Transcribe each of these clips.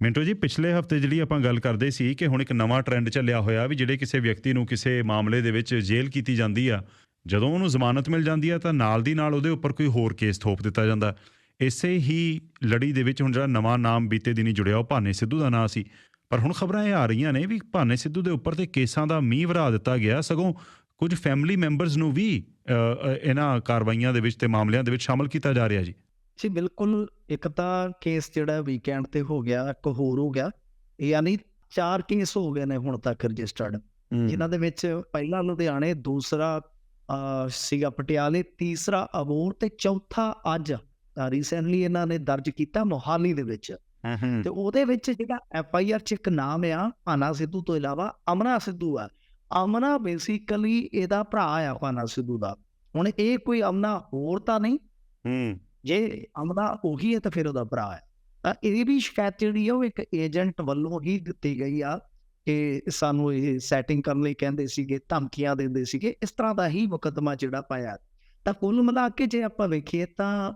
ਮਿੰਟੋ ਜੀ, ਪਿਛਲੇ ਹਫ਼ਤੇ ਜਿਹੜੀ ਆਪਾਂ ਗੱਲ ਕਰਦੇ ਸੀ ਕਿ ਹੁਣ ਇੱਕ ਨਵਾਂ ਟ੍ਰੈਂਡ ਚੱਲਿਆ ਹੋਇਆ ਵੀ ਜਿਹੜੇ ਕਿਸੇ ਵਿਅਕਤੀ ਨੂੰ ਕਿਸੇ ਮਾਮਲੇ ਦੇ ਵਿੱਚ ਜੇਲ੍ਹ ਕੀਤੀ ਜਾਂਦੀ ਆ, ਜਦੋਂ ਉਹਨੂੰ ਜ਼ਮਾਨਤ ਮਿਲ ਜਾਂਦੀ ਆ ਤਾਂ ਨਾਲ ਦੀ ਨਾਲ ਉਹਦੇ ਉੱਪਰ ਕੋਈ ਹੋਰ ਕੇਸ ਥੋਪ ਦਿੱਤਾ ਜਾਂਦਾ। ਇਸੇ ਹੀ ਲੜੀ ਦੇ ਵਿੱਚ ਹੁਣ ਜਿਹੜਾ ਨਵਾਂ ਨਾਮ ਬੀਤੇ ਦਿਨੀ ਜੁੜਿਆ, ਉਹ ਭਾਨੇ ਸਿੱਧੂ ਦਾ ਨਾਂ ਸੀ। ਪਰ ਹੁਣ ਖਬਰਾਂ ਇਹ ਆ ਰਹੀਆਂ ਨੇ ਵੀ ਭਾਨੇ ਸਿੱਧੂ ਦੇ ਉੱਪਰ ਤੇ ਕੇਸਾਂ ਦਾ ਮੀਂਹ ਵਰਾ ਦਿੱਤਾ ਗਿਆ, ਸਗੋਂ ਕੁਝ ਫੈਮਿਲੀ ਮੈਂਬਰਸ ਨੂੰ ਵੀ ਇਹਨਾਂ ਕਾਰਵਾਈਆਂ ਦੇ ਵਿੱਚ ਤੇ ਮਾਮਲਿਆਂ ਦੇ ਵਿੱਚ ਸ਼ਾਮਲ ਕੀਤਾ ਜਾ ਰਿਹਾ ਜੀ। ਜੀ ਬਿਲਕੁਲ ਇੱਕ ਤਾਂ ਕੇਸ ਜਿਹੜਾ ਵੀਕਐਂਡ ਤੇ ਹੋ ਗਿਆ ਇੱਕ ਹੋਰ ਹੋ ਗਿਆ ਯਾਨੀ ਚਾਰ ਕੇਸ ਹੋ ਗਏ ਨੇ ਹੁਣ ਤੱਕ ਰਜਿਸਟਰਡ ਜਿਨ੍ਹਾਂ ਦੇ ਵਿੱਚ ਪਹਿਲਾ ਲੁਧਿਆਣੇ ਦੂਸਰਾ ਸੀਗਾ ਪਟਿਆਲੇ ਤੀਸਰਾ ਅਬੋਰ ਤੇ ਚੌਥਾ ਅੱਜ ਰੀਸੈਂਟਲੀ ਇਹਨਾਂ ਨੇ ਦਰਜ ਕੀਤਾ ਮੋਹਾਲੀ ਦੇ ਵਿੱਚ। ਤੇ ਉਹਦੇ ਵਿੱਚ ਜਿਹੜਾ ਐਫ ਆਈ ਆਰ ਚ ਇੱਕ ਨਾਮ ਆ ਭਾਨਾ ਸਿੱਧੂ ਤੋਂ ਇਲਾਵਾ ਅਮਨਾ ਸਿੱਧੂ ਆ। ਅਮਨਾ ਬੇਸਿਕਲੀ ਇਹਦਾ ਭਰਾ ਆ ਭਾਨਾ ਸਿੱਧੂ ਦਾ। ਹੁਣ ਇਹ ਕੋਈ ਅਮਨਾ ਹੋਰ ਤਾਂ ਨਹੀਂ। ਹੂੰ। ਜੇ ਅਮਨਾ ਉਹੀ ਹੈ ਤਾਂ ਫਿਰ ਉਹਦਾ ਭਰਾ ਹੈ। ਤਾਂ ਇਹ ਵੀ ਸ਼ਿਕਾਇਤ ਜਿਹੜੀ ਆ ਉਹ ਇੱਕ ਏਜੰਟ ਵੱਲੋਂ ਹੀ ਦਿੱਤੀ ਗਈ ਆ ਕਿ ਸਾਨੂੰ ਇਹ ਸੈਟਿੰਗ ਕਰਨ ਲਈ ਕਹਿੰਦੇ ਸੀਗੇ ਧਮਕੀਆਂ ਦਿੰਦੇ ਸੀਗੇ ਇਸ ਤਰ੍ਹਾਂ ਦਾ ਹੀ ਮੁਕੱਦਮਾ ਜਿਹੜਾ ਪਾਇਆ। ਤਾਂ ਕੁੱਲ ਮਿਲਾ ਕੇ ਜੇ ਆਪਾਂ ਵੇਖੀਏ ਤਾਂ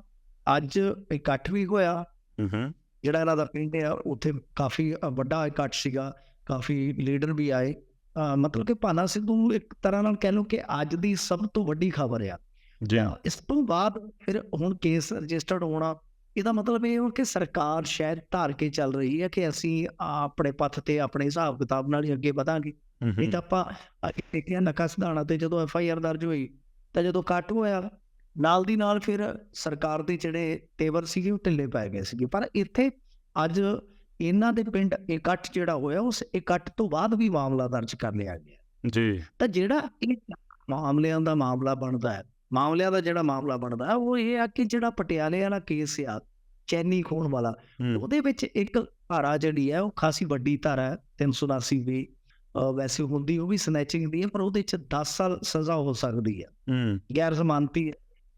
ਅੱਜ ਇਕੱਠ ਵੀ ਹੋਇਆ। ਹੂੰ ਜਿਹੜਾ ਇਹਨਾਂ ਦਾ ਪਿੰਡ ਆ ਉੱਥੇ ਕਾਫੀ ਵੱਡਾ ਇਕੱਠ ਸੀਗਾ ਕਾਫੀ ਲੀਡਰ ਵੀ ਆਏ। ਮਤਲਬ ਕਿ ਭਾਨਾ ਸਿੱਧੂ ਇੱਕ ਤਰ੍ਹਾਂ ਨਾਲ ਕਹਿ ਲਓ ਕਿ ਅੱਜ ਦੀ ਸਭ ਤੋਂ ਵੱਡੀ ਖਬਰ ਆ। ਜੀ ਇਸ ਤੋਂ ਬਾਅਦ ਫਿਰ ਹੁਣ ਕੇਸ ਰਜਿਸਟਰਡ ਹੋਣਾ ਇਹਦਾ ਮਤਲਬ ਇਹ ਹੋ ਕਿ ਸਰਕਾਰ ਸ਼ਾਇਦ ਧਾਰ ਕੇ ਚੱਲ ਰਹੀ ਹੈ ਕਿ ਅਸੀਂ ਆਪਣੇ ਪੱਥ ਤੇ ਆਪਣੇ ਹਿਸਾਬ ਕਿਤਾਬ ਨਾਲ ਹੀ ਅੱਗੇ ਵਧਾਂਗੇ। ਨਹੀਂ ਤਾਂ ਆਪਾਂ ਦੇਖਿਆ ਨਕਾ ਸਿਧਾਣਾ ਤੇ ਜਦੋਂ ਐਫ ਆਈ ਆਰ ਦਰਜ ਹੋਈ ਤਾਂ ਜਦੋਂ ਕੱਟ ਹੋਇਆ ਨਾਲ ਦੀ ਨਾਲ ਫਿਰ ਸਰਕਾਰ ਦੇ ਜਿਹੜੇ ਤੇਵਰ ਸੀਗੇ ਉਹ ਢਿੱਲੇ ਪੈ ਗਏ ਸੀਗੇ। ਪਰ ਇੱਥੇ ਅੱਜ ਇਹਨਾਂ ਦੇ ਪਿੰਡ ਇਕੱਠ ਜਿਹੜਾ ਹੋਇਆ ਉਸ ਇਕੱਠ ਤੋਂ ਬਾਅਦ ਵੀ ਮਾਮਲਾ ਦਰਜ ਕਰ ਲਿਆ ਗਿਆ। ਜੀ। ਤਾਂ ਜਿਹੜਾ ਇਹ ਮਾਮਲਿਆਂ ਦਾ ਮਾਮਲਾ ਬਣਦਾ ਹੈ ਮਾਮਲਿਆਂ ਦਾ ਜਿਹੜਾ ਮਾਮਲਾ ਬਣਦਾ ਉਹ ਇਹ ਆ ਕਿ ਜਿਹੜਾ ਪਟਿਆਲੇ ਵਾਲਾ ਕੇਸ ਆ ਚੈਨੀ ਖੋਣ ਵਾਲਾ ਉਹਦੇ ਵਿੱਚ ਇੱਕ ਧਾਰਾ ਜਿਹੜੀ ਹੈ ਉਹ ਖਾਸੀ ਵੱਡੀ ਧਾਰਾ ਹੈ 379 ਵੀ ਵੈਸੇ ਹੁੰਦੀ ਉਹ ਵੀ ਸਨੈਚਿੰਗ ਦੀ ਹੈ ਪਰ ਉਹਦੇ ਚ 10 ਸਾਲ ਸਜ਼ਾ ਹੋ ਸਕਦੀ ਹੈ। ਗੈਰ ਜ਼ਮਾਨਤੀ।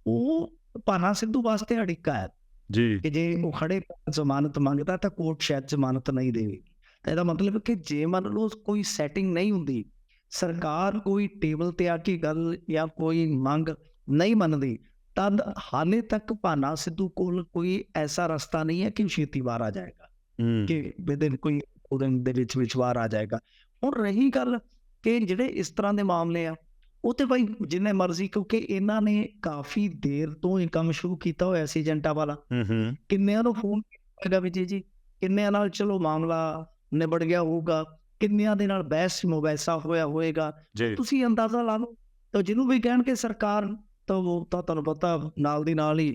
ਉਹ ਭਾਨਾ ਸਿੱਧੂ ਵਾਸਤੇ ਅੜਿੱਕਾ ਹੈ। ਜੀ। ਕਿ ਜੇ ਉਹ ਖੜੇ ਜ਼ਮਾਨਤ ਮੰਗਦਾ ਤਾਂ ਕੋਰਟ ਸ਼ਾਇਦ ਜ਼ਮਾਨਤ ਨਹੀਂ ਦੇਵੇਗੀ। ਤਾਂ ਇਹਦਾ ਮਤਲਬ ਕਿ ਜੇ ਮੰਨ ਲਓ ਕੋਈ ਸੈਟਿੰਗ ਨਹੀਂ ਹੁੰਦੀ ਸਰਕਾਰ ਕੋਈ ਟੇਬਲ ਤੇ ਆ ਕੇ ਗੱਲ ਜਾਂ ਕੋਈ ਮੰਗ ਨਹੀਂ ਮੰਨਦੀ ਤਦ ਹਾਲੇ ਤੱਕ ਭਾਨਾ ਸਿੱਧੂ ਕੋਲ ਕੋਈ ਐਸਾ ਰਸਤਾ ਨਹੀਂ ਹੈ ਕਿ ਛੇਤੀ ਬਾਹਰ ਆ ਜਾਏਗਾ ਕਿ ਵਿਦਿਨ ਕੋਈ ਉਹਦੇ ਦੇ ਵਿੱਚ ਵਿੱਚ ਬਾਹਰ ਆ ਜਾਏਗਾ। ਹੁਣ ਰਹੀ ਗੱਲ ਕਿ ਜਿਹੜੇ ਇਸ ਤਰ੍ਹਾਂ ਦੇ ਮਾਮਲੇ ਆ ਉਹ ਤੇ ਭਾਈ ਜਿੰਨੇ ਮਰਜ਼ੀ ਕਿਉਂਕਿ ਇਹਨਾਂ ਨੇ ਕਾਫੀ ਦੇਰ ਤੋਂ ਇਹ ਕੰਮ ਸ਼ੁਰੂ ਕੀਤਾ ਹੋਇਆ ਸੀ ਏਜੰਟਾਂ ਵਾਲਾ। ਕਿੰਨਿਆਂ ਨੂੰ ਫੋਨ ਕੀਤਾ ਵਿਜੇ ਜੀ ਕਿੰਨਿਆਂ ਨਾਲ ਚਲੋ ਮਾਮਲਾ ਨਿਬੜ ਗਿਆ ਹੋਊਗਾ ਕਿੰਨਿਆਂ ਦੇ ਨਾਲ ਬਹਿਸ ਮੁਬੈਸਾ ਹੋਇਆ ਹੋਏਗਾ। ਤੁਸੀਂ ਅੰਦਾਜ਼ਾ ਲਾ ਲਓ ਤਾਂ ਜਿਹਨੂੰ ਵੀ ਕਹਿਣਗੇ ਸਰਕਾਰ ਤਾਂ ਉਹ ਤਾਂ ਤੁਹਾਨੂੰ ਪਤਾ ਨਾਲ ਦੀ ਨਾਲ ਹੀ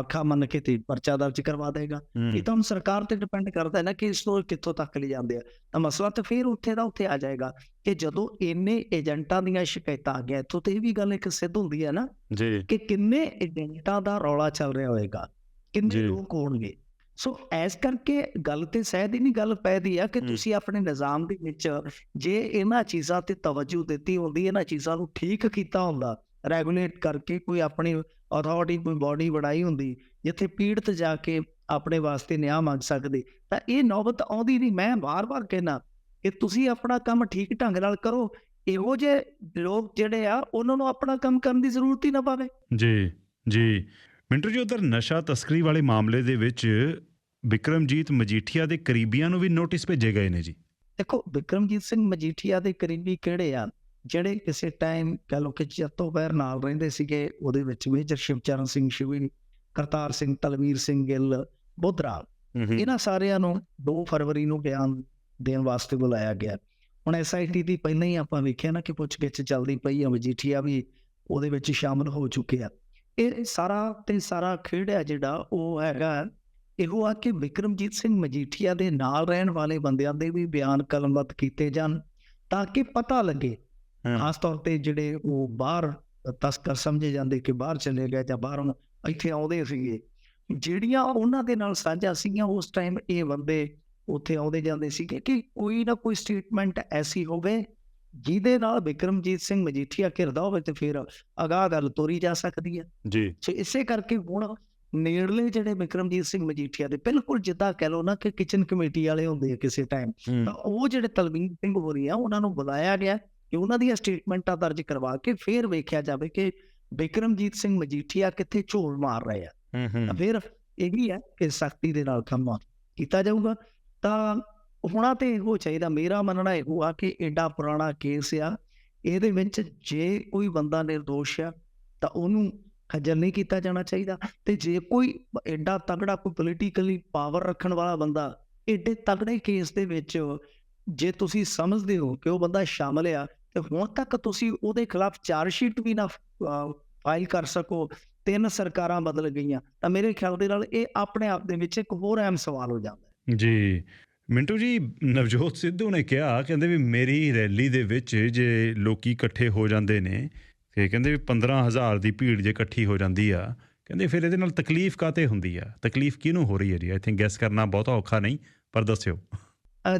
ਅੱਖਾਂ ਮੰਨ ਕੇ ਤੇ ਪਰਚਾ ਦਰਜ ਕਰਵਾ ਦੇਗਾ। ਇਹ ਤਾਂ ਸਰਕਾਰ ਤੇ ਡਿਪੈਂਡ ਕਰਦਾ ਹੈ ਨਾ ਕਿ ਇਸ ਨੂੰ ਕਿੱਥੋਂ ਤੱਕ ਲੈ ਜਾਂਦੇ ਆ। ਤਾਂ ਮਸਲਾ ਤਾਂ ਫਿਰ ਉੱਥੇ ਦਾ ਉੱਥੇ ਆ ਜਾਏਗਾ ਕਿ ਜਦੋਂ ਇੰਨੇ ਏਜੰਟਾਂ ਦੀਆਂ ਸ਼ਿਕਾਇਤਾਂ ਆ ਗਿਆ ਇੱਥੋਂ ਤੇ ਇਹ ਵੀ ਗੱਲ ਇੱਕ ਸਿੱਧ ਹੁੰਦੀ ਹੈ ਨਾ ਜੀ। ਕਿ ਕਿੰਨੇ ਏਜੰਟਾਂ ਦਾ ਰੌਲਾ ਚੱਲ ਰਿਹਾ ਹੋਏਗਾ ਕਿੰਨੇ। ਲੋਕ ਹੋਣਗੇ। ਸੋ ਐਸ ਕਰਕੇ ਗੱਲ ਤੇ ਸਹਿਦ ਹੀ ਨਹੀਂ ਗੱਲ ਪੈਦੀ ਆ ਕਿ। ਤੁਸੀਂ ਆਪਣੇ ਨਿਜ਼ਾਮ ਦੇ ਵਿੱਚ ਜੇ ਇਹਨਾਂ ਚੀਜ਼ਾਂ ਤੇ ਤਵੱਜੂ ਦਿੱਤੀ ਹੁੰਦੀ ਇਹਨਾਂ ਚੀਜ਼ਾਂ ਨੂੰ ਠੀਕ ਕੀਤਾ ਹੁੰਦਾ ਰੈਗੂਲੇਟ ਕਰਕੇ ਕੋਈ ਆਪਣੀ ਅਥਾਰਟੀ ਕੋਈ ਬਾਡੀ ਬਣਾਈ ਹੁੰਦੀ ਜਿੱਥੇ ਪੀੜਤ ਜਾ ਕੇ ਆਪਣੇ ਵਾਸਤੇ ਨਿਆਂ ਮੰਗ ਸਕਦੇ ਤਾਂ ਇਹ ਨੌਬਤ ਆਉਂਦੀ ਨਹੀਂ। ਮੈਂ ਵਾਰ-ਵਾਰ ਕਹਿਣਾ ਕਿ ਤੁਸੀਂ ਆਪਣਾ ਕੰਮ ਠੀਕ ਢੰਗ ਨਾਲ ਕਰੋ ਇਹੋ ਜਿਹੇ ਲੋਕ ਜਿਹੜੇ ਆ ਉਹਨਾਂ ਨੂੰ ਆਪਣਾ ਕੰਮ ਕਰਨ ਦੀ ਜ਼ਰੂਰਤ ਹੀ ਨਾ ਪਵੇ। ਜੀ ਜੀ। ਮਿੰਟੂ ਜੀ ਉਧਰ ਨਸ਼ਾ ਤਸਕਰੀ ਵਾਲੇ ਮਾਮਲੇ ਦੇ ਵਿੱਚ ਵਿਕਰਮਜੀਤ ਮਜੀਠੀਆ ਦੇ ਕਰੀਬੀਆਂ ਨੂੰ ਵੀ ਨੋਟਿਸ ਭੇਜੇ ਗਏ ਨੇ ਜੀ। ਦੇਖੋ ਵਿਕਰਮਜੀਤ ਸਿੰਘ ਮਜੀਠੀਆ ਦੇ ਕਰੀਬੀ ਕਿਹੜੇ ਆ? ਜਿਹੜੇ ਕਿਸੇ ਟਾਈਮ ਕਹ ਲੋ ਕਿ ਜੱਤੋ ਬੈਰ ਨਾਲ ਰਹਿੰਦੇ ਸੀਗੇ ਉਹਦੇ ਵਿੱਚ ਮੇਜਰ ਸ਼ਿਵਚਰਨ ਸਿੰਘ ਸ਼ਿਵੀ ਕਰਤਾਰ ਸਿੰਘ ਤਲਵੀਰ ਸਿੰਘ ਗਿੱਲ ਬੁੱਧਰਾ ਇਹਨਾਂ ਸਾਰਿਆਂ ਨੂੰ 2 ਫਰਵਰੀ ਨੂੰ ਬਿਆਨ ਦੇਣ ਵਾਸਤੇ ਬੁਲਾਇਆ ਗਿਆ। ਹੁਣ ਐਸਆਈਟੀ ਦੀ ਪਹਿਲਾਂ ਹੀ ਆਪਾਂ ਵੇਖਿਆ ਨਾ ਕਿ ਪੁੱਛਗਿੱਛ ਚੱਲਦੀ ਪਈ ਆ ਮਜੀਠੀਆ ਵੀ ਉਹਦੇ ਵਿੱਚ ਸ਼ਾਮਲ ਹੋ ਚੁੱਕੇ ਆ। ਇਹ ਸਾਰਾ ਤੇ ਸਾਰਾ ਖੇੜਾ ਜਿਹੜਾ ਉਹ ਹੈਗਾ ਇਹੋ ਆ ਕਿ ਵਿਕਰਮਜੀਤ ਸਿੰਘ ਮਜੀਠੀਆ ਦੇ ਨਾਲ ਰਹਿਣ ਵਾਲੇ ਬੰਦਿਆਂ ਦੇ ਵੀ ਬਿਆਨ ਕਲਮਬੱਧ ਕੀਤੇ ਜਾਣ ਤਾਂ ਕਿ ਪਤਾ ਲੱਗੇ ਖਾਸ ਤੌਰ ਤੇ ਜਿਹੜੇ ਉਹ ਬਾਹਰ ਤਸਕਰ ਸਮਝੇ ਜਾਂਦੇ ਕਿ ਬਾਹਰ ਚਲੇ ਗਏ ਜਾਂ ਬਾਹਰੋਂ ਇੱਥੇ ਆਉਂਦੇ ਸੀਗੇ ਜਿਹੜੀਆਂ ਉਹਨਾਂ ਦੇ ਨਾਲ ਸਾਂਝਾ ਸੀਗੀਆਂ ਉਸ ਟਾਈਮ ਇਹ ਬੰਦੇ ਉੱਥੇ ਆਉਂਦੇ ਜਾਂਦੇ ਸੀਗੇ ਕਿ ਕੋਈ ਨਾ ਕੋਈ ਸਟੇਟਮੈਂਟ ਐਸੀ ਹੋਵੇ ਜਿਹਦੇ ਨਾਲ ਵਿਕਰਮਜੀਤ ਸਿੰਘ ਮਜੀਠੀਆ ਘਿਰਦਾ ਹੋਵੇ ਤੇ ਫਿਰ ਅਗਾਹ ਗੱਲ ਤੋਰੀ ਜਾ ਸਕਦੀ ਹੈ। ਜੀ। ਸੋ ਇਸੇ ਕਰਕੇ ਹੁਣ ਨੇੜਲੇ ਜਿਹੜੇ ਵਿਕਰਮਜੀਤ ਸਿੰਘ ਮਜੀਠੀਆ ਦੇ ਬਿਲਕੁਲ ਜਿੱਦਾਂ ਕਹਿ ਲਓ ਨਾ ਕਿ ਕਿਚਨ ਕਮੇਟੀ ਵਾਲੇ ਹੁੰਦੇ ਆ ਕਿਸੇ ਟਾਈਮ ਤਾਂ ਉਹ ਜਿਹੜੇ ਤਲਵੀਰ ਸਿੰਘ ਹੋ ਰਹੀ ਆ ਉਹਨਾਂ ਨੂੰ ਬੁਲਾਇਆ ਗਿਆ ਕਿ ਉਹਨਾਂ ਦੀਆਂ ਸਟੇਟਮੈਂਟਾਂ ਦਰਜ ਕਰਵਾ ਕੇ ਫਿਰ ਵੇਖਿਆ ਜਾਵੇ ਕਿ ਵਿਕਰਮਜੀਤ ਸਿੰਘ ਮਜੀਠੀਆ ਕਿੱਥੇ ਝੋਲ ਮਾਰ ਰਹੇ ਆ। ਹੂੰ ਤਾਂ ਫਿਰ ਇਹ ਵੀ ਹੈ ਕਿ ਸਖਤੀ ਦੇ ਨਾਲ ਕੰਮ ਕੀਤਾ ਜਾਊਗਾ। ਤਾਂ ਹੋਣਾ ਤੇ ਇਹੋ ਚਾਹੀਦਾ ਮੇਰਾ ਮੰਨਣਾ ਇਹੋ ਆ ਕਿ ਐਡਾ ਪੁਰਾਣਾ ਕੇਸ ਆ ਇਹਦੇ ਵਿੱਚ ਜੇ ਕੋਈ ਬੰਦਾ ਨਿਰਦੋਸ਼ ਆ ਤਾਂ ਉਹਨੂੰ ਖੱਜਲ ਨਹੀਂ ਕੀਤਾ ਜਾਣਾ ਚਾਹੀਦਾ। ਤੇ ਜੇ ਕੋਈ ਐਡਾ ਤਗੜਾ ਕੋਈ ਪੋਲੀਟੀਕਲੀ ਪਾਵਰ ਰੱਖਣ ਵਾਲਾ ਬੰਦਾ ਐਡੇ ਤਗੜੇ ਕੇਸ ਦੇ ਵਿੱਚ ਜੇ ਤੁਸੀਂ ਸਮਝਦੇ ਹੋ ਕਿ ਉਹ ਬੰਦਾ ਸ਼ਾਮਲ ਆ ਤੇ ਹੁਣ ਤੱਕ ਤੁਸੀਂ ਉਹਦੇ ਖਿਲਾਫ ਚਾਰਜ ਸ਼ੀਟ ਵੀ ਨਾ ਫਾਈਲ ਕਰ ਸਕੋ ਤਿੰਨ ਸਰਕਾਰਾਂ ਬਦਲ ਗਈਆਂ ਤਾਂ ਮੇਰੇ ਖਿਆਲ ਦੇ ਨਾਲ ਇਹ ਆਪਣੇ ਆਪ ਦੇ ਵਿੱਚ ਇੱਕ ਹੋਰ ਅਹਿਮ ਸਵਾਲ ਹੋ ਜਾਂਦਾ। ਜੀ। ਮਿੰਟੂ ਜੀ ਨਵਜੋਤ ਸਿੱਧੂ ਨੇ ਕਿਹਾ ਕਹਿੰਦੇ ਵੀ ਮੇਰੀ ਰੈਲੀ ਦੇ ਵਿੱਚ ਜੇ ਲੋਕੀ ਇਕੱਠੇ ਹੋ ਜਾਂਦੇ ਨੇ ਤੇ ਕਹਿੰਦੇ ਵੀ 15000 ਦੀ ਭੀੜ ਜੇ ਇਕੱਠੀ ਹੋ ਜਾਂਦੀ ਆ ਕਹਿੰਦੇ ਫਿਰ ਇਹਦੇ ਨਾਲ ਤਕਲੀਫ ਕਾਤੇ ਹੁੰਦੀ ਆ? ਤਕਲੀਫ ਕਿਹਨੂੰ ਹੋ ਰਹੀ ਹੈ ਜੀ? ਆਈ ਥਿੰਕ ਗੈਸ ਕਰਨਾ ਬਹੁਤਾ ਔਖਾ ਨਹੀਂ ਪਰ ਦੱਸਿਓ।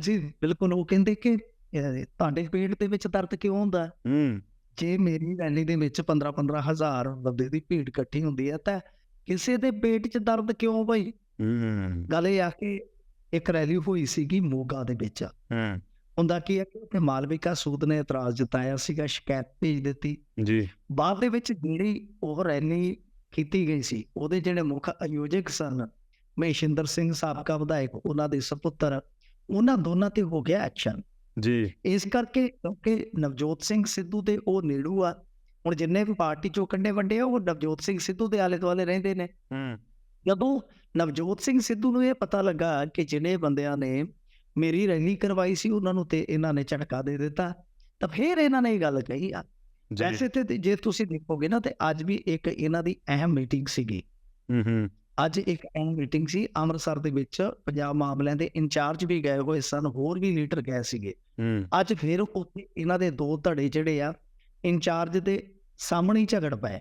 ਜੀ ਬਿਲਕੁਲ ਉਹ ਕਹਿੰਦੇ ਕਿ ਤੁਹਾਡੇ ਪੇਟ ਦੇ ਵਿੱਚ ਦਰਦ ਕਿਉਂ ਹੁੰਦਾ? ਹੂੰ। ਜੇ ਮੇਰੀ ਰੈਲੀ ਦੇ ਵਿੱਚ 15 15 ਹਜ਼ਾਰ ਬੰਦੇ ਦੀ ਭੀੜ ਇਕੱਠੀ ਹੁੰਦੀ ਹੈ ਤਾਂ ਕਿਸੇ ਦੇ ਪੇਟ 'ਚ ਦਰਦ ਕਿਉਂ ਭਾਈ ਹੂੰ। ਗੱਲ ਇਹ ਆ ਕਿ ਇੱਕ ਰੈਲੀ ਹੋਈ ਸੀਗੀ ਮੋਗਾ ਦੇ ਵਿੱਚ। ਹੂੰ। ਹੁੰਦਾ ਕੀ ਹੈ ਕਿ ਉੱਥੇ ਮਾਲਵਿਕਾ ਸੂਦ ਨੇ ਇਤਰਾਜ਼ ਜਤਾਇਆ ਸੀਗਾ ਸ਼ਿਕਾਇਤ ਭੇਜ ਦਿੱਤੀ। ਜੀ। ਬਾਅਦ ਦੇ ਵਿੱਚ ਜਿਹੜੀ ਉਹ ਰੈਲੀ ਕੀਤੀ ਗਈ ਸੀ ਉਹਦੇ ਜਿਹੜੇ ਮੁੱਖ ਆਯੋਜਕ ਸਨ ਮਹੇਸ਼ਿੰਦਰ ਸਿੰਘ ਸਾਬਕਾ ਵਿਧਾਇਕ ਉਹਨਾਂ ਦੇ ਸੁਪੁੱਤਰ ਉਹਨਾਂ ਦੋਨਾਂ ਤੇ ਹੋ ਗਿਆ ਐਕਸ਼ਨ। ਜੀ। ਇਸ ਕਰਕੇ ਕਿਉਂਕਿ ਨਵਜੋਤ ਸਿੰਘ ਸਿੱਧੂ ਦੇ ਉਹ ਨੇੜੂ ਆ ਹੁਣ ਜਿੰਨੇ ਵੀ ਪਾਰਟੀ ਚੋਂ ਕੰਡੇ ਵੰਡੇ ਆ ਉਹ ਨਵਜੋਤ ਸਿੰਘ ਸਿੱਧੂ ਦੇ ਆਲੇ ਦੁਆਲੇ ਰਹਿੰਦੇ ਨੇ। ਹੂੰ। ਜਦੋਂ ਨਵਜੋਤ ਸਿੰਘ ਸਿੱਧੂ ਨੂੰ ਇਹ ਪਤਾ ਲੱਗਾ ਕਿ ਜਿਹੜੇ ਬੰਦਿਆਂ ਨੇ ਮੇਰੀ ਰੈਲੀ ਕਰਵਾਈ ਸੀ ਉਹਨਾਂ ਨੂੰ ਤੇ ਇਹਨਾਂ ਨੇ ਝਟਕਾ ਦੇ ਦਿੱਤਾ ਤਾਂ ਫਿਰ ਇਹਨਾਂ ਨੇ ਇਹ ਗੱਲ ਕਹੀ ਆ। ਜੀ। ਵੈਸੇ ਤੇ ਜੇ ਤੁਸੀਂ ਦੇਖੋਗੇ ਨਾ ਤੇ ਅੱਜ ਵੀ ਇੱਕ ਇਹਨਾਂ ਦੀ ਅਹਿਮ ਮੀਟਿੰਗ ਸੀਗੀ। ਹੂੰ ਹੂੰ। ਅੱਜ ਇੱਕ ਅਹਿਮ ਮੀਟਿੰਗ ਸੀ ਅੰਮ੍ਰਿਤਸਰ ਦੇ ਵਿੱਚ ਪੰਜਾਬ ਮਾਮਲਿਆਂ ਦੇ ਇੰਚਾਰਜ ਵੀ ਗਏ ਹੋਏ ਸਨ ਹੋਰ ਵੀ ਲੀਡਰ ਗਏ ਸੀਗੇ। ਅੱਜ ਫਿਰ ਉੱਥੇ ਇਹਨਾਂ ਦੇ ਦੋ ਧੜੇ ਜਿਹੜੇ ਆ ਇੰਚਾਰਜ ਦੇ ਸਾਹਮਣੇ ਹੀ ਝਗੜ ਪਏ।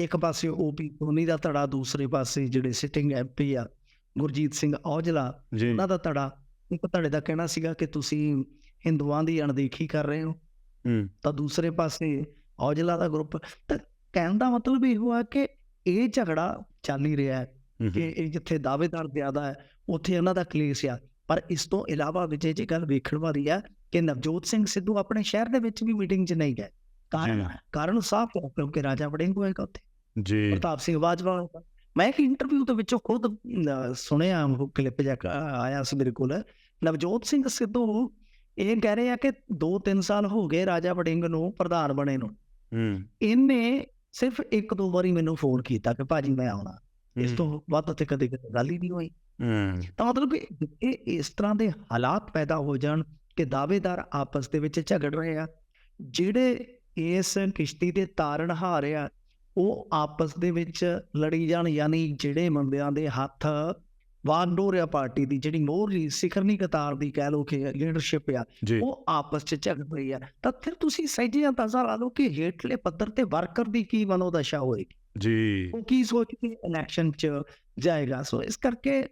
ਇੱਕ ਪਾਸੇ ਓਪੀ ਧੋਨੀ ਦਾ ਧੜਾ ਦੂਸਰੇ ਪਾਸੇ ਜਿਹੜੇ ਸਿਟਿੰਗ ਐਮਪੀ ਆ ਗੁਰਜੀਤ ਸਿੰਘ ਔਜਲਾ ਉਹਨਾਂ ਦਾ ਧੜਾ ਇੱਕ ਧੜੇ ਦਾ ਕਹਿਣਾ ਸੀਗਾ ਕਿ ਤੁਸੀਂ ਹਿੰਦੂਆਂ ਦੀ ਅਣਦੇਖੀ ਕਰ ਰਹੇ ਹੋ। ਤਾਂ ਦੂਸਰੇ ਪਾਸੇ ਔਜਲਾ ਦਾ ਗਰੁੱਪ ਤਾਂ ਕਹਿਣ ਦਾ ਮਤਲਬ ਇਹ ਹੋਇਆ ਕਿ ਇਹ ਝਗੜਾ ਚੱਲ ਹੀ ਰਿਹਾ ਹੂੰ, ਕਿ ਇਹ ਜਿੱਥੇ ਦਾਅਵੇਦਾਰ ਜ਼ਿਆਦਾ ਹੈ ਉੱਥੇ ਉਹਨਾਂ ਦਾ ਕਲੇਸ਼ ਆ। ਪਰ ਇਸ ਤੋਂ ਇਲਾਵਾ ਵਿਜੇ ਜੀ ਗੱਲ ਵੇਖਣ ਵਾਲੀ ਆ ਕਿ ਨਵਜੋਤ ਸਿੰਘ ਸਿੱਧੂ ਆਪਣੇ ਸ਼ਹਿਰ ਦੇ ਵਿੱਚ ਵੀ ਮੀਟਿੰਗ 'ਚ ਨਹੀਂ ਗਏ। ਕਾਰਨ। ਕਾਰਨ ਸਾਫ਼ ਹੈ ਕਿਉਂਕਿ ਰਾਜਾ ਵੜਿੰਗ ਹੋਏਗਾ ਉੱਥੇ। ਜੀ। ਪ੍ਰਤਾਪ ਸਿੰਘ ਬਾਜਵਾ ਹੋਏਗਾ। ਮੈਂ ਇੱਕ ਇੰਟਰਵਿਊ ਦੇ ਵਿੱਚੋਂ ਖੁਦ ਸੁਣਿਆ ਉਹ ਕਲਿੱਪ ਜਿਹਾ ਆਇਆ ਸੀ ਮੇਰੇ ਕੋਲ। ਨਵਜੋਤ ਸਿੰਘ ਸਿੱਧੂ ਇਹ ਕਹਿ ਰਹੇ ਆ ਕਿ 2-3 ਸਾਲ ਹੋ ਗਏ ਰਾਜਾ ਵੜਿੰਗ ਨੂੰ ਪ੍ਰਧਾਨ ਬਣੇ ਨੂੰ। ਹੂੰ। ਇਹਨੇ ਸਿਰਫ ਇੱਕ ਦੋ ਵਾਰੀ ਮੈਨੂੰ ਫੋਨ ਕੀਤਾ ਕਿ ਭਾਜੀ ਮੈਂ ਆਉਣਾ। ਇਸ ਤੋਂ ਵੱਧ ਤੇ ਕਦੇ ਕਦੇ ਗੱਲ ਹੀ ਨਹੀਂ ਹੋਈ। ਤਾਂ ਮਤਲਬ ਕਿ ਇਹ ਇਸ ਤਰ੍ਹਾਂ ਦੇ ਹਾਲਾਤ ਪੈਦਾ ਹੋ ਜਾਣ ਕਿ ਦਾਅਵੇਦਾਰ ਆਪਸ ਦੇ ਵਿੱਚ ਝਗੜ ਰਹੇ ਆ ਜਿਹੜੇ ਇਸ ਕਿਸ਼ਤੀ ਦੇ ਤਾਰਨਹਾਰ ਆ ਉਹ ਆਪਸ ਦੇ ਵਿੱਚ ਲੜੀ ਜਾਣ ਯਾਨੀ ਜਿਹੜੇ ਬੰਦਿਆਂ ਦੇ ਹੱਥ ਵਾਂਡੋਰਿਆ ਪਾਰਟੀ ਦੀ ਜਿਹੜੀ ਮੋਹਰਲੀ ਸਿਖਰਨੀ ਕਤਾਰ ਦੀ ਕਹਿ ਲੋ ਕਿ ਲੀਡਰਸ਼ਿਪ ਆ ਉਹ ਆਪਸ 'ਚ ਝਗੜ ਰਹੀ ਆ। ਤਾਂ ਫਿਰ ਤੁਸੀਂ ਸਹਿਜੇ ਅੰਦਾਜ਼ਾ ਲਾ ਲਓ ਕਿ ਹੇਠਲੇ ਪੱਧਰ ਤੇ ਵਰਕਰ ਦੀ ਕੀ ਮਨੋਦਸ਼ਾ ਹੋਏਗੀ? ਜੀ। ਉਹ ਕੀ ਸੋਚ ਕੇ ਇਲੈਕਸ਼ਨ 'ਚ ਜਾਏਗਾ? ਸੋ ਇਸ ਕਰਕੇ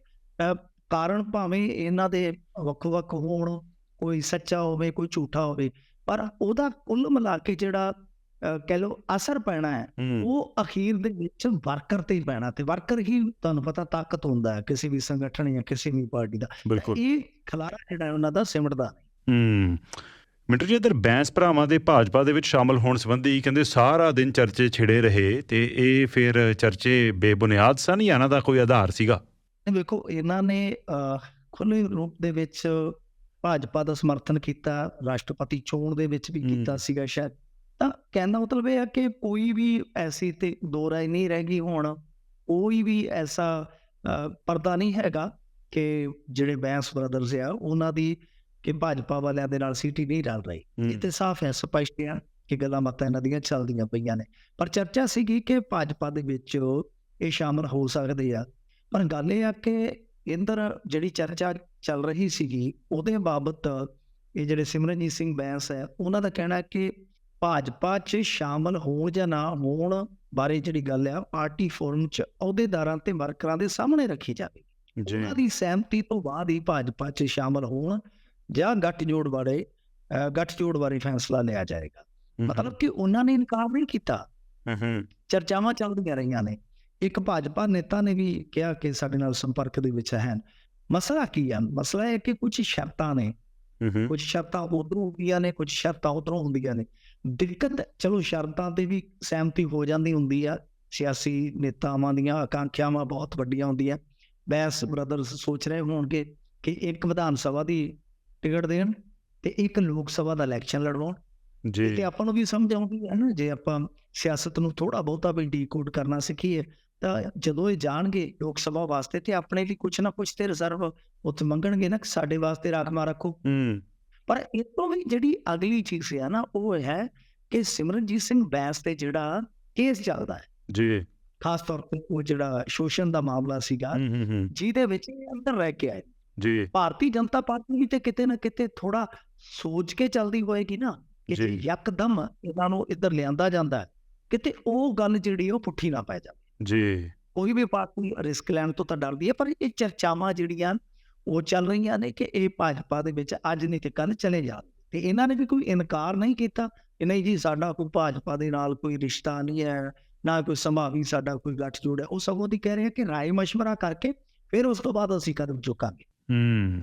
ਕਾਰਨ ਭਾਵੇਂ ਇਹਨਾਂ ਦੇ ਵੱਖ-ਵੱਖ ਹੋਣ ਕੋਈ ਸੱਚਾ ਹੋਵੇ ਕੋਈ ਝੂਠਾ ਹੋਵੇ ਪਰ ਉਹਦਾ ਕੁੱਲ ਮਿਲਾ ਕੇ ਜਿਹੜਾ ਕਹਿ ਲਓ ਅਸਰ ਪੈਣਾ ਹੈ ਉਹ ਅਖੀਰ ਦੇ ਵਿੱਚ ਵਰਕਰ ਤੇ ਹੀ ਪੈਣਾ ਤੇ ਵਰਕਰ ਹੀ ਤੁਹਾਨੂੰ ਪਤਾ ਤਾਕਤ ਹੁੰਦਾ ਹੈ ਕਿਸੇ ਵੀ ਸੰਗਠਨ ਜਾਂ ਕਿਸੇ ਵੀ ਪਾਰਟੀ ਦਾ। ਇਹ ਖਲਾਰਾ ਜਿਹੜਾ ਉਹਨਾਂ ਦਾ ਸਿਮਟਦਾ ਹੂੰ। ਮਿੰਟੂ ਜੀ ਇਧਰ ਬੈਂਸ ਭਰਾਵਾਂ ਦੇ ਭਾਜਪਾ ਦੇ ਵਿੱਚ ਸ਼ਾਮਲ ਹੋਣ ਸੰਬੰਧੀ ਕਹਿੰਦੇ ਸਾਰਾ ਦਿਨ ਚਰਚੇ ਛਿੜੇ ਰਹੇ ਤੇ ਇਹ ਫਿਰ ਚਰਚੇ ਬੇਬੁਨਿਆਦ ਸਨ ਜਾਂ ਇਹਨਾਂ ਦਾ ਕੋਈ ਆਧਾਰ ਸੀਗਾ ਵੇਖੋ ਇਹਨਾਂ ਨੇ ਖੁੱਲ੍ਹੇ ਰੂਪ ਦੇ ਵਿੱਚ ਭਾਜਪਾ ਦਾ ਸਮਰਥਨ ਕੀਤਾ ਰਾਸ਼ਟਰਪਤੀ ਚੋਣ ਦੇ ਵਿੱਚ ਵੀ। ਕੀਤਾ ਸੀਗਾ ਸ਼ਾਇਦ ਤਾਂ ਕਹਿਣ ਦਾ ਮਤਲਬ ਇਹ ਹੈ ਕਿ ਕੋਈ ਵੀ ਐਸੀ ਤੇ ਦੋ ਰਾਏ ਨਹੀਂ ਰਹਿ ਗਈ ਹੁਣ ਕੋਈ ਵੀ ਐਸਾ ਪਰਦਾ ਨਹੀਂ ਹੈਗਾ ਕਿ ਜਿਹੜੇ ਬੈਂਸ ਬ੍ਰਦਰਸ ਆ ਉਹਨਾਂ ਦੀ ਕਿ ਭਾਜਪਾ ਵਾਲਿਆਂ ਦੇ ਨਾਲ ਸੀਟੀ ਨਹੀਂ ਰਲ ਰਹੀ। ਇਹ ਤੇ ਸਾਫ਼ ਹੈ ਸਪਸ਼ਟ ਹੈ ਕਿ ਗੱਲਾਂ ਬਾਤਾਂ ਇਹਨਾਂ ਦੀਆਂ ਚੱਲਦੀਆਂ ਪਈਆਂ ਨੇ। ਪਰ ਚਰਚਾ ਸੀਗੀ ਕਿ ਭਾਜਪਾ ਦੇ ਵਿੱਚ ਇਹ ਸ਼ਾਮਲ ਹੋ ਸਕਦੇ ਆ। ਪਰ ਗੱਲ ਇਹ ਆ ਕਿ ਇੰਦਰ ਜਿਹੜੀ ਚਰਚਾ ਚੱਲ ਰਹੀ ਸੀਗੀ ਉਹਦੇ ਬਾਬਤ ਇਹ ਜਿਹੜੇ ਸਿਮਰਨਜੀਤ ਸਿੰਘ ਬੈਂਸ ਹੈ ਉਹਨਾਂ ਦਾ ਕਹਿਣਾ ਹੈ ਕਿ ਭਾਜਪਾ 'ਚ ਸ਼ਾਮਲ ਹੋਣ ਜਾਂ ਨਾ ਹੋਣ ਬਾਰੇ ਜਿਹੜੀ ਗੱਲ ਆ ਪਾਰਟੀ ਫੋਰਮ 'ਚ ਅਹੁਦੇਦਾਰਾਂ ਤੇ ਵਰਕਰਾਂ ਦੇ ਸਾਹਮਣੇ ਰੱਖੀ ਜਾਵੇ ਜੀ। ਉਹਨਾਂ ਦੀ ਸਹਿਮਤੀ ਤੋਂ ਬਾਅਦ ਹੀ ਭਾਜਪਾ 'ਚ ਸ਼ਾਮਲ ਹੋਣ ਜਾਂ ਗੱਠਜੋੜ ਬਾਰੇ ਗੱਠਜੋੜ ਬਾਰੇ ਫੈਸਲਾ ਲਿਆ ਜਾਏਗਾ। ਮਤਲਬ ਕਿ ਉਹਨਾਂ ਨੇ ਇਨਕਾਰ ਨਹੀਂ ਕੀਤਾ। ਹੂੰ ਚਰਚਾਵਾਂ ਚੱਲਦੀਆਂ ਰਹੀਆਂ ਨੇ। ਇੱਕ ਭਾਜਪਾ ਨੇਤਾ ਨੇ ਵੀ ਕਿਹਾ ਕਿ ਸਾਡੇ ਨਾਲ ਸੰਪਰਕ ਦੇ ਵਿੱਚ ਹਨ ਮਸਲਾ ਕੀ ਹੈ ਮਸਲਾ ਇਹ ਹੈ ਕਿ ਕੁਝ ਸ਼ਰਤਾਂ ਨੇ। ਕੁਝ ਸ਼ਰਤਾਂ ਉਧਰੋਂ ਹੁੰਦੀਆਂ ਨੇ ਕੁਝ ਸ਼ਰਤਾਂ ਉਧਰੋਂ ਹੁੰਦੀਆਂ ਨੇ। ਦਿੱਕਤ ਚਲੋ ਸ਼ਰਤਾਂ ਤੇ ਵੀ ਸਹਿਮਤੀ ਹੋ ਜਾਂਦੀ ਹੁੰਦੀ ਆ। ਸਿਆਸੀ ਨੇਤਾਵਾਂ ਦੀਆਂ ਆਕਾਂਖਿਆਵਾਂ ਬਹੁਤ ਵੱਡੀਆਂ ਹੁੰਦੀਆਂ। ਬੈਸ ਬ੍ਰਦਰਸ ਸੋਚ ਰਹੇ ਹੋਣਗੇ ਕਿ ਇੱਕ ਵਿਧਾਨ ਸਭਾ ਦੀ ਟਿਕਟ ਦੇਣ ਤੇ ਇੱਕ ਲੋਕ ਸਭਾ ਦਾ ਇਲੈਕਸ਼ਨ ਲੜਵਾਉਣ। ਜੀ। ਤੇ ਆਪਾਂ ਨੂੰ ਵੀ ਸਮਝ ਆਉਂਦੀ ਹੈ ਨਾ ਜੇ ਆਪਾਂ ਸਿਆਸਤ ਨੂੰ ਥੋੜਾ ਬਹੁਤਾ ਵੀ ਡੀਕੋਡ ਕਰਨਾ ਸਿੱਖੀਏ ਤਾਂ ਜਦੋਂ ਇਹ ਜਾਣਗੇ ਲੋਕ ਸਭਾ ਵਾਸਤੇ ਤੇ ਆਪਣੇ ਲਈ ਕੁਝ ਨਾ ਕੁਝ ਤੇ ਰਿਜ਼ਰਵ ਉੱਥੇ ਮੰਗਣਗੇ ਨਾ ਕਿ ਸਾਡੇ ਵਾਸਤੇ ਰਾਖਮਾ ਰੱਖੋ। ਹੂੰ। ਪਰ ਇਹ ਤੋਂ ਵੀ ਜਿਹੜੀ ਅਗਲੀ ਚੀਜ਼ ਹੈ ਨਾ ਉਹ ਹੈ ਕਿ ਸਿਮਰਨਜੀਤ ਸਿੰਘ ਬੈਂਸ ਤੇ ਜਿਹੜਾ ਕੇਸ ਚੱਲਦਾ ਹੈ। ਜੀ। ਖਾਸ ਤੌਰ ਤੇ ਉਹ ਜਿਹੜਾ ਸ਼ੋਸ਼ਣ ਦਾ ਮਾਮਲਾ ਸੀਗਾ ਜਿਹਦੇ ਵਿੱਚ ਅੰਦਰ ਰਹਿ ਕੇ ਆਏ। ਜੀ। ਭਾਰਤੀ ਜਨਤਾ ਪਾਰਟੀ ਵੀ ਤੇ ਕਿਤੇ ਨਾ ਕਿਤੇ ਥੋੜਾ ਸੋਚ ਕੇ ਚੱਲਦੀ ਹੋਏਗੀ ਨਾ ਕਿ। ਯਕਦਮ ਇਹਨਾਂ ਨੂੰ ਇੱਧਰ ਲਿਆਂਦਾ ਜਾਂਦਾ ਕਿਤੇ ਉਹ ਗੱਲ ਜਿਹੜੀ ਉਹ ਪੁੱਠੀ ਨਾ ਪੈ ਜਾਵੇ। ਜੀ। ਕੋਈ ਵੀ ਪਾਰਟੀ ਰਿਸਕ ਲੈਣ ਤੋਂ ਤਾਂ ਡਰਦੀ ਹੈ ਪਰ ਇਹ ਚਰਚਾਵਾਂ ਜਿਹੜੀਆਂ ਉਹ ਚੱਲ ਰਹੀਆਂ ਨੇ ਕਿ ਇਹ ਭਾਜਪਾ ਦੇ ਵਿੱਚ ਅੱਜ ਨਹੀਂ ਤੇ ਕੱਲ ਚਲੇ ਜਾਣ। ਤੇ ਇਹਨਾਂ ਨੇ ਵੀ ਕੋਈ ਇਨਕਾਰ ਨਹੀਂ ਕੀਤਾ ਕਿ ਨਹੀਂ ਜੀ ਸਾਡਾ ਕੋਈ ਭਾਜਪਾ ਦੇ ਨਾਲ ਕੋਈ ਰਿਸ਼ਤਾ ਨਹੀਂ ਹੈ ਨਾ ਕੋਈ ਸੰਭਾਵੀ ਸਾਡਾ ਕੋਈ ਗੱਠਜੋੜ ਹੈ। ਉਹ ਸਗੋਂ ਦੀ ਕਹਿ ਰਹੇ ਕਿ ਰਾਏ ਮਸ਼ਵਰਾ ਕਰਕੇ ਫਿਰ ਉਸ ਤੋਂ ਬਾਅਦ ਅਸੀਂ ਕਦਮ ਚੁੱਕਾਂਗੇ। ਹੂੰ।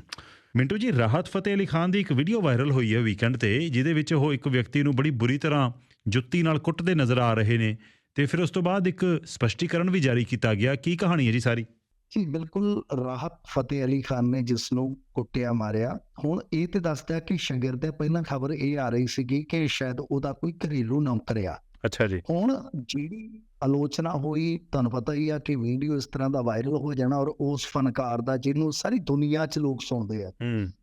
ਮਿੰਟੂ ਜੀ ਰਾਹਤ ਫਤਿਹ ਅਲੀ ਖਾਨ ਦੀ ਇੱਕ ਵੀਡੀਓ ਵਾਇਰਲ ਹੋਈ ਹੈ ਵੀਕਐਂਡ ਤੇ ਜਿਹਦੇ ਵਿੱਚ ਉਹ ਇੱਕ ਵਿਅਕਤੀ ਨੂੰ ਬੜੀ ਬੁਰੀ ਤਰ੍ਹਾਂ ਜੁੱਤੀ ਨਾਲ ਕੁੱਟਦੇ ਨਜ਼ਰ ਆ ਰਹੇ ਨੇ ਤੇ ਫਿਰ ਉਸ ਤੋਂ ਬਾਅਦ ਇੱਕ ਸਪਸ਼ਟੀਕਰਨ ਵੀ ਜਾਰੀ ਕੀਤਾ ਗਿਆ। ਕੀ ਕਹਾਣੀ ਹੈ ਜੀ ਸਾਰੀ? ਜੀ ਬਿਲਕੁਲ ਰਾਹਤ ਫਤਿਹ ਅਲੀ ਖਾਨ ਨੇ ਜਿਸ ਨੂੰ ਕੁੱਟਿਆ ਮਾਰਿਆ ਹੁਣ ਇਹ ਤੇ ਦੱਸਦਾ ਕਿ ਸ਼ਾਗਿਰਦ ਪਹਿਲਾਂ ਖਬਰ ਇਹ ਆ ਰਹੀ ਸੀਗੀ ਕਿ ਸ਼ਾਇਦ ਉਹਦਾ ਕੋਈ ਘਰੇਲੂ ਨੌਕਰ ਆ। ਅੱਛਾ ਜੀ। ਹੁਣ ਜਿਹੜੀ ਆਲੋਚਨਾ ਹੋਈ ਤੁਹਾਨੂੰ ਪਤਾ ਹੀ ਆ ਕਿ ਵੀਡੀਓ ਇਸ ਤਰ੍ਹਾਂ ਦਾ ਵਾਇਰਲ ਹੋ ਜਾਣਾ ਔਰ ਉਸ ਫਨਕਾਰ ਦਾ ਜਿਹਨੂੰ ਸਾਰੀ ਦੁਨੀਆ 'ਚ ਲੋਕ ਸੁਣਦੇ ਆ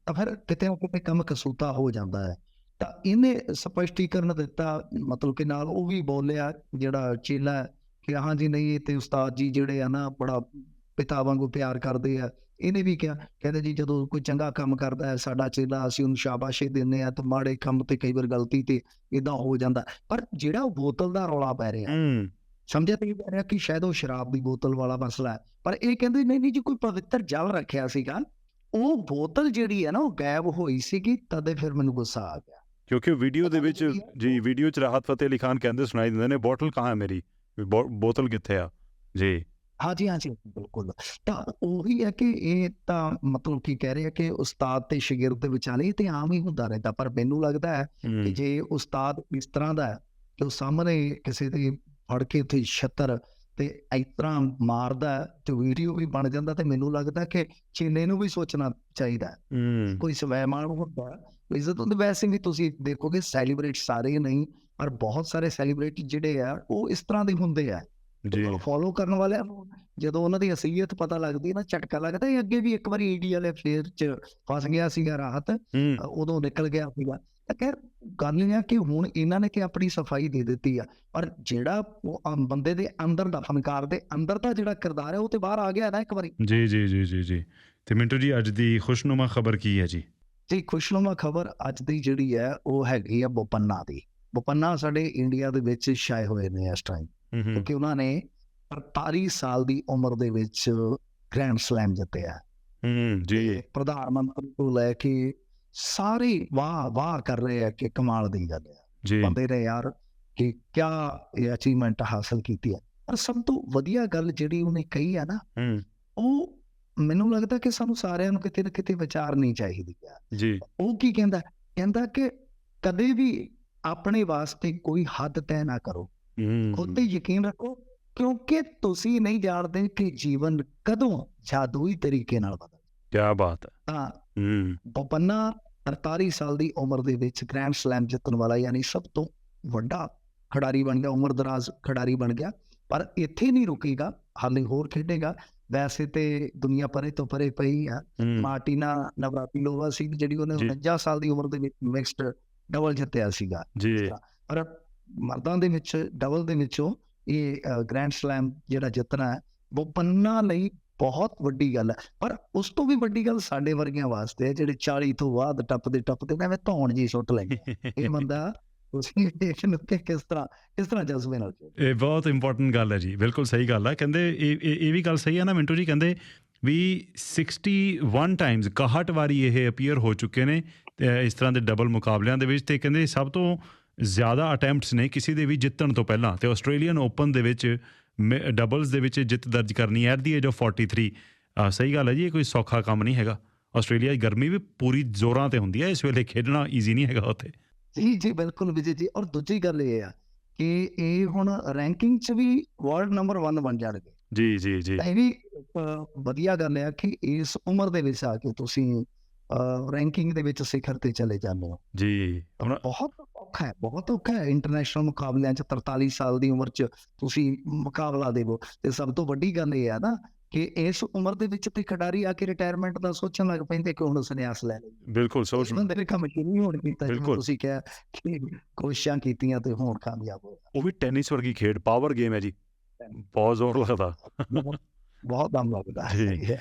ਤਾਂ ਫਿਰ ਕਿਤੇ ਨਾ ਕਿਤੇ ਕੰਮ ਕਸੂਤਾ ਹੋ ਜਾਂਦਾ ਹੈ। ਤਾਂ ਇਹਨੇ ਸਪਸ਼ਟੀਕਰਨ ਦਿੱਤਾ ਮਤਲਬ ਕਿ ਨਾਲ ਉਹ ਵੀ ਬੋਲਿਆ ਜਿਹੜਾ ਚੇਲਾ ਕਿ ਹਾਂ ਜੀ ਨਹੀਂ ਇਹ ਤੇ ਉਸਤਾਦ ਜੀ ਜਿਹੜੇ ਆ ਨਾ ਬੜਾ ਪਿਤਾ ਵਾਂਗੂ ਪਿਆਰ ਕਰਦੇ ਆ ਇਹਨੇ ਵੀ ਕਿਹਾ ਕਹਿੰਦੇ ਜੀ ਜਦੋਂ ਕੋਈ ਚੰਗਾ ਕੰਮ ਕਰਦਾ ਹੈ ਸਾਡਾ ਚੇਲਾ ਅਸੀਂ ਉਹਨੂੰ ਸ਼ਾਬਾਸ਼ੀ ਦਿੰਦੇ ਆ ਤੇ ਮਾੜੇ ਕੰਮ ਤੇ ਕਈ ਵਾਰ ਗਲਤੀ ਤੇ ਇਦਾਂ ਹੋ ਜਾਂਦਾ ਪਰ ਜਿਹੜਾ ਉਹ ਬੋਤਲ ਦਾ ਰੌਲਾ ਪੈ ਰਿਹਾ ਹੂੰ। ਸਮਝਿਆ ਤੇ ਇਹ ਪੈ ਰਿਹਾ ਕਿ ਸ਼ਾਇਦ ਉਹ ਸ਼ਰਾਬ ਦੀ ਬੋਤਲ ਵਾਲਾ ਮਸਲਾ ਹੈ। ਪਰ ਇਹ ਕਹਿੰਦੇ ਨਹੀਂ ਨਹੀਂ ਜੀ ਕੋਈ ਪਵਿੱਤਰ ਜਲ ਰੱਖਿਆ ਸੀਗਾ। ਉਹ ਬੋਤਲ ਜਿਹੜੀ ਹੈ ਨਾ ਉਹ ਗਾਇਬ ਹੋਈ ਸੀਗੀ ਤਦੇ ਫਿਰ ਮੈਨੂੰ ਗੁੱਸਾ ਆ ਗਿਆ। ਕਿਉਂਕਿ ਵੀਡੀਓ ਦੇ ਵਿੱਚ ਨਹੀਂ ਜੀ ਵੀਡੀਓ ਚ ਰਾਹਤ ਫਤਿਹ ਅਲੀ ਖਾਨ ਕਹਿੰਦੇ ਸੁਣਾਈ ਦਿੰਦੇ ਨੇ ਬੋਟਲ ਕਹਾਂ ਹੈ ਮੇਰੀ? ਬੋਤਲ ਕਿੱਥੇ ਆ? ਜੀ। ਹਾਂਜੀ ਹਾਂਜੀ ਬਿਲਕੁਲ। ਤਾਂ ਉਹੀ ਹੈ ਕਿ ਇਹ ਤਾਂ ਮਤਲਬ ਕੀ ਕਹਿ ਰਹੇ ਆ ਕਿ ਉਸਤਾਦ ਤੇ ਸ਼ਾਗਿਰਦ ਦੇ ਵਿਚਾਲੇ ਤੇ ਆਮ ਹੀ ਹੁੰਦਾ ਰਹਿੰਦਾ। ਪਰ ਮੈਨੂੰ ਲੱਗਦਾ ਹੈ ਕਿ ਜੇ ਉਸਤਾਦ ਇਸ ਤਰ੍ਹਾਂ ਦਾ ਹੈ ਕਿ ਉਹ ਸਾਹਮਣੇ ਕਿਸੇ ਦੇ ਫੜ ਕੇ ਉੱਥੇ ਛੱਤਰ ਤੇ ਇਸ ਤਰ੍ਹਾਂ ਮਾਰਦਾ ਤੇ ਵੀਡੀਓ ਵੀ ਬਣ ਜਾਂਦਾ ਤੇ ਮੈਨੂੰ ਲੱਗਦਾ ਕਿ ਚੀਨੇ ਨੂੰ ਵੀ ਸੋਚਣਾ ਚਾਹੀਦਾ ਕੋਈ ਸਵੈਮਾਨ ਹੁੰਦਾ ਇੱਜ਼ਤ ਹੁੰਦੀ ਵੈਸੇ ਵੀ ਤੁਸੀਂ ਦੇਖੋਗੇ ਸੈਲੀਬ੍ਰੇਟ ਸਾਰੇ ਨਹੀਂ ਪਰ ਬਹੁਤ ਸਾਰੇ ਸੈਲੀਬ੍ਰਿਟੀ ਜਿਹੜੇ ਆ ਉਹ ਇਸ ਤਰ੍ਹਾਂ ਦੇ ਹੁੰਦੇ ਆ। ਜੀ। ਫੋਲੋ ਕਰਨ ਵਾਲਿਆਂ ਨੂੰ ਜਦੋਂ ਉਹਨਾਂ ਦੀ ਅਸਲੀਅਤ ਪਤਾ ਲੱਗਦੀ ਨਾ ਝਟਕਾ ਲੱਗਦਾ ਇਹ ਅੱਗੇ ਵੀ ਇੱਕ ਵਾਰੀ ਈਡੀ ਵਾਲੇ ਫੇਰ ਚ ਫਸ ਗਿਆ ਸੀਗਾ ਰਾਹਤ ਉਦੋਂ ਨਿਕਲ ਗਿਆ ਸੀਗਾ। ਤਾਂ ਖੈਰ ਗੱਲ ਇਹ ਆ ਕਿ ਹੁਣ ਇਹਨਾਂ ਨੇ ਕਿ ਆਪਣੀ ਸਫ਼ਾਈ ਦੇ ਦਿੱਤੀ ਆ ਪਰ ਜਿਹੜਾ ਉਹ ਬੰਦੇ ਦੇ ਅੰਦਰ ਦਾ ਫਨਕਾਰ ਦੇ ਅੰਦਰ ਦਾ ਜਿਹੜਾ ਕਿਰਦਾਰ ਹੈ ਉਹ ਤੇ ਬਾਹਰ ਆ ਗਿਆ ਨਾ ਇੱਕ ਵਾਰੀ। ਜੀ ਜੀ ਜੀ ਜੀ ਜੀ। ਤੇ ਮਿੰਟੂ ਜੀ ਅੱਜ ਦੀ ਖੁਸ਼ਨੁਮਾ ਖਬਰ ਕੀ ਹੈ ਜੀ? ਤੇ ਖੁਸ਼ਨੁਮਾ ਖਬਰ ਅੱਜ ਦੀ ਜਿਹੜੀ ਹੈ ਉਹ ਹੈਗੀ ਆ ਬੋਪੰਨਾ ਦੀ। ਬੋਪੰਨਾ ਸਾਡੇ ਇੰਡੀਆ ਦੇ ਵਿੱਚ ਛਾਏ ਹੋਏ ਨੇ ਇਸ ਟਾਈਮ ਕਿਉਂਕਿ ਉਹਨਾਂ ਨੇ 48 ਸਾਲ ਦੀ ਉਮਰ ਦੇ ਵਿੱਚ ਗ੍ਰੈਂਡ ਸਲੈਮ ਜਿੱਤਿਆ। ਹੂੰ ਜੀ। ਪ੍ਰਧਾਨ ਮੰਤਰੀ ਤੋਂ ਲੈ ਕੇ ਸਾਰੇ ਵਾਹ ਵਾਹ ਕਰ ਰਹੇ ਆ ਕਿ ਕਮਾਲ ਦੀ ਗੱਲ ਹੈ ਜੀ। ਬੰਦੇ ਨੇ ਯਾਰ ਕਿ ਕਿਆ ਇਹ ਅਚੀਵਮੈਂਟ ਹਾਸਲ ਕੀਤੀ ਹੈ ਪਰ ਸਭ ਤੋਂ ਵਧੀਆ ਗੱਲ ਜਿਹੜੀ ਉਹਨੇ ਕਹੀ ਹੈ ਨਾ ਹੂੰ। ਉਹ ਮੈਨੂੰ ਲੱਗਦਾ ਕਿ ਸਾਨੂੰ ਸਾਰਿਆਂ ਨੂੰ ਕਿਤੇ ਨਾ ਕਿਤੇ ਵਿਚਾਰਨੀ ਚਾਹੀਦੀ ਹੈ ਜੀ। ਉਹ ਕੀ ਕਹਿੰਦਾ? ਕਹਿੰਦਾ ਕਿ ਕਦੇ ਵੀ ਆਪਣੇ ਵਾਸਤੇ ਕੋਈ ਹੱਦ ਤੈਅ ਨਾ ਕਰੋ। ਹੂੰ। ਖੁਦ ਤੇ ਯਕੀਨ ਰੱਖੋ ਕਿਉਂਕਿ ਤੁਸੀਂ ਨਹੀਂ ਜਾਣਦੇ ਕਿ ਜੀਵਨ ਕਦੋਂ ਜਾਦੂਈ ਤਰੀਕੇ ਨਾਲ ਬਦਲ ਕੀ ਬਾਤ ਹੈ ਤਾਂ ਹੂੰ। ਬੋਪੰਨਾ 48 ਸਾਲ ਦੀ ਉਮਰ ਦੇ ਵਿੱਚ ਗ੍ਰੈਂਡ ਸਲੈਮ ਜਿੱਤਣ ਵਾਲਾ ਯਾਨੀ ਸਭ ਤੋਂ ਵੱਡਾ ਖਿਡਾਰੀ ਬਣ ਗਿਆ ਉਮਰ ਦਰਾਜ਼ ਖਿਡਾਰੀ ਬਣ ਗਿਆ ਪਰ ਇੱਥੇ ਨਹੀਂ ਰੁਕੇਗਾ ਹਾਲੇ ਹੋਰ ਖੇਡੇਗਾ। ਵੈਸੇ ਤੇ ਦੁਨੀਆ ਪਰੇ ਤੋਂ ਪਰੇ ਪਈ ਆ। ਮਾਰਟੀਨਾ ਨਵਰਾਤਿਲੋਵਾ ਸੀ ਜਿਹੜੀ ਉਹਨੇ ਜੀ। 49 ਸਾਲ ਦੀ ਉਮਰ ਦੇ ਵਿੱਚ ਮਿਕਸਡ ਡਬਲ ਜਿੱਤਿਆ ਸੀਗਾ। ਜੀ। ਪਰ ਮਰਦਾਂ ਦੇ ਵਿੱਚ ਡਬਲ ਦੇ ਵਿੱਚੋਂ ਇਹ ਗ੍ਰੈਂਡ ਸਲੈਮ ਜਿਹੜਾ ਜਿੱਤਣਾ ਹੈ ਉਹ ਪੰਨਾ ਲਈ ਬਹੁਤ ਵੱਡੀ ਗੱਲ ਹੈ। ਪਰ ਉਸ ਤੋਂ ਵੀ ਵੱਡੀ ਗੱਲ ਸਾਡੇ ਵਰਗਿਆਂ ਵਾਸਤੇ ਹੈ, ਜਿਹੜੇ 40 ਤੋਂ ਬਾਅਦ ਟੱਪਦੇ ਟੱਪਦੇ ਐਵੇਂ ਧੌਣ ਜੀ ਸੁੱਟ ਲੈਂਦੇ ਇਹ ਬੰਦਾ ਤੁਸੀਂ ਦੇਖ ਲਓ ਕਿਸ ਤਰ੍ਹਾਂ ਕਿਸ ਤਰ੍ਹਾਂ ਜਜ਼ਬੇ ਨਾਲ ਇਹ ਬਹੁਤ ਇੰਪੋਰਟੈਂਟ ਗੱਲ ਹੈ ਜੀ, ਬਿਲਕੁਲ ਸਹੀ ਗੱਲ ਹੈ ਕਹਿੰਦੇ ਇਹ ਇਹ ਵੀ ਗੱਲ ਸਹੀ ਹੈ ਨਾ ਮਿੰਟੂ ਜੀ, ਕਹਿੰਦੇ ਵੀ 61 ਟਾਈਮਸ 61 ਵਾਰੀ ਇਹ ਅਪੀਅਰ ਹੋ ਚੁੱਕੇ ਨੇ ਇਸ ਤਰ੍ਹਾਂ ਦੇ ਡਬਲ ਮੁਕਾਬਲਿਆਂ ਦੇ ਵਿੱਚ, ਤੇ ਕਹਿੰਦੇ ਸਭ ਤੋਂ ਜ਼ਿਆਦਾ ਅਟੈਂਪਟਸ ਨੇ ਕਿਸੇ ਦੇ ਵੀ ਜਿੱਤਣ ਤੋਂ ਪਹਿਲਾਂ, ਤੇ ਆਸਟ੍ਰੇਲੀਅਨ ਓਪਨ ਦੇ ਵਿੱਚ ਡਬਲਸ ਦੇ ਵਿੱਚ ਜਿੱਤ ਦਰਜ ਕਰਨੀ ਐਟ ਦੀ ਏਜ ਆਫ 43 ਅਹ ਸਹੀ ਗੱਲ ਹੈ ਜੀ ਇਹ ਕੋਈ ਸੌਖਾ ਕੰਮ ਨਹੀਂ ਹੈਗਾ। ਆਸਟ੍ਰੇਲੀਆ ਦੀ ਗਰਮੀ ਵੀ ਪੂਰੀ ਜ਼ੋਰਾਂ ਤੇ ਹੁੰਦੀ ਹੈ ਇਸ ਵੇਲੇ ਖੇਡਣਾ ਈਜ਼ੀ ਨਹੀਂ ਹੈਗਾ ਉੱਥੇ। ਜੀ ਜੀ ਬਿਲਕੁਲ ਵਿਜੇ ਜੀ ਔਰ ਦੂਜੀ ਗੱਲ ਇਹ ਆ ਕਿ ਇਹ ਹੁਣ ਰੈਂਕਿੰਗ 'ਚ ਵੀ ਵਰਲਡ ਨੰਬਰ 1 ਬਣ ਜਾਣਗੇ। ਜੀ ਜੀ ਜੀ। ਇਹ ਵੀ ਵਧੀਆ ਗੱਲ ਹੈ ਕਿ ਇਸ ਉਮਰ ਦੇ ਵਿੱਚ ਆ ਕੇ ਤੁਸੀਂ ਰੈਂਕਿੰਗ ਦੇ ਵਿੱਚ ਸਿਖਰ ਤੇ ਚਲੇ ਜਾਂਦੇ ਹੋ। ਜੀ ਬਹੁਤ ਔਖਾ ਹੈ ਬਹੁਤ ਔਖਾ ਹੈ ਇੰਟਰਨੈਸ਼ਨਲ ਮੁਕਾਬਲਿਆਂ 'ਚ 43 ਸਾਲ ਦੀ ਉਮਰ 'ਚ ਤੁਸੀਂ ਮੁਕਾਬਲਾ ਦੇਵੋ। ਤੇ ਸਭ ਤੋਂ ਵੱਡੀ ਗੱਲ ਇਹ ਆ ਨਾ ਕਿ ਇਸ ਉਮਰ ਦੇ ਵਿੱਚ ਤੇ ਖਿਡਾਰੀ ਆ ਕੇ ਰਿਟਾਇਰਮੈਂਟ ਦਾ ਸੋਚਣ ਲੱਗ ਪੈਂਦੇ ਕਿ ਹੁਣ ਸੰਨਿਆਸ ਲੈ ਲਈਏ ਬਿਲਕੁਲ ਸੋਚ ਬੰਦੇ ਨੇ ਕੰਮ ਸ਼ੁਰੂ ਹੋਣ ਕੀਤਾ। ਤੁਸੀਂ ਕਿਹਾ ਕਿ ਕੋਸ਼ਿਸ਼ਾਂ ਕੀਤੀਆਂ ਤੇ ਹੁਣ ਕਾਮਯਾਬ ਹੋਇਆ। ਉਹ ਵੀ ਟੈਨਿਸ ਵਰਗੀ ਖੇਡ ਪਾਵਰ ਗੇਮ ਹੈ ਜੀ। ਬਹੁਤ ਜ਼ੋਰ ਲੱਗਦਾ। ਬਹੁਤ ਦਮ ਲੱਗਦਾ। ਜੀ।